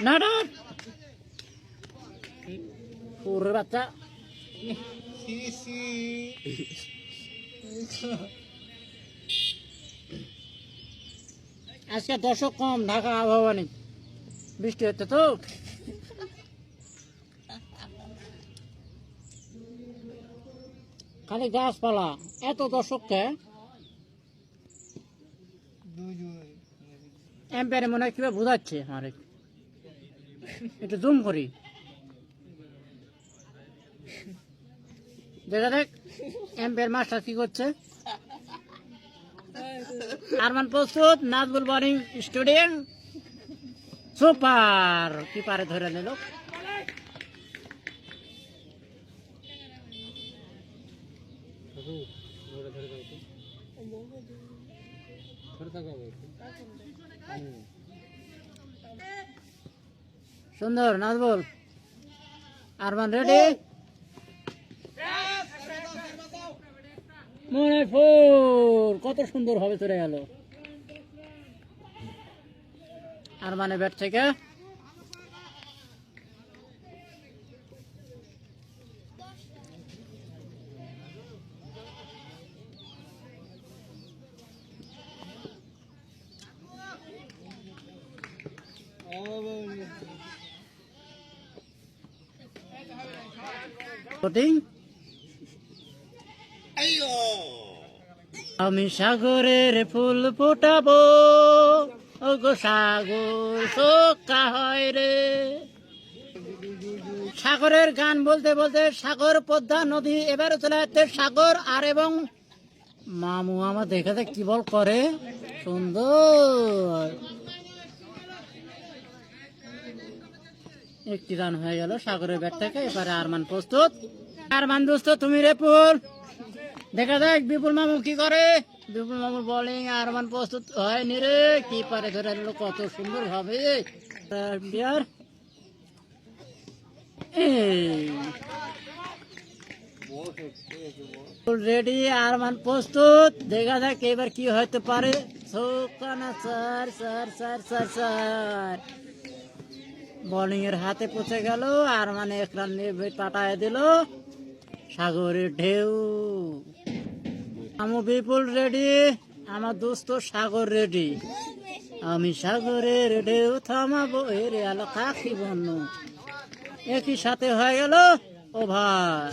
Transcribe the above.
না না পুরের বাচ্চা আজকে দর্শক কম ঢাকা আবহাওয়া নেই। বৃষ্টি হচ্ছে তো। খালি গাছপালা এত দর্শককে এম্পায়ারে মনে হয় কীভাবে বোঝাচ্ছে আরে একটু জুম করি। দেখা দেখ এম্পায়ার মাস্টার কি করছে। আরমান প্রস্তুত নাজবুল বোলিং স্টুডেন্ট। সুপার, কি পারে ধরে নিল। সুন্দর নাজবুল আরমান রেডি মনে ফোর কত সুন্দর হবে চলে গেল। আর মানে ব্যাট থেকে। শুটিং আমি সাগরের ফুল ফোটাবো। ও গো সাগর সোকা হয় রে। সাগরের গান বলতে বলতে সাগর পদ্মা নদী এবারে চলে যাচ্ছে সাগর আর এবং মামু আমার দেখে দেখ কি বল করে? সুন্দর। একটি রান হয়ে গেল, সাগরের ব্যাট থেকে। এবারে আরমান প্রস্তুত। আরমান দোস্ত, তুমি রেপুল দেখা যাক, বিপুল মামু কি করে? বিপুল মামুর বোলিং আরমান প্রস্তুত হয়নি রে। কি পারে ধরে নিল, কত সুন্দর হবে রেডি আরমান প্রস্তুত। দেখা যাক, এবার কি হতে পারে। সৌকানা, sir sir sir sir sir. Bowling এর হাতে পৌঁছে গেল আর মানে এক রান নিয়ে পাঠায় দিল। সাগরের ঢেউ। আমি বিপুল রেডি, আমার দোস্ত সাগর রেডি। আমি সাগরের ঢেউ থামাবো, এরে আলো কাকি বন্য একই সাথে হয়ে গেল ওভার।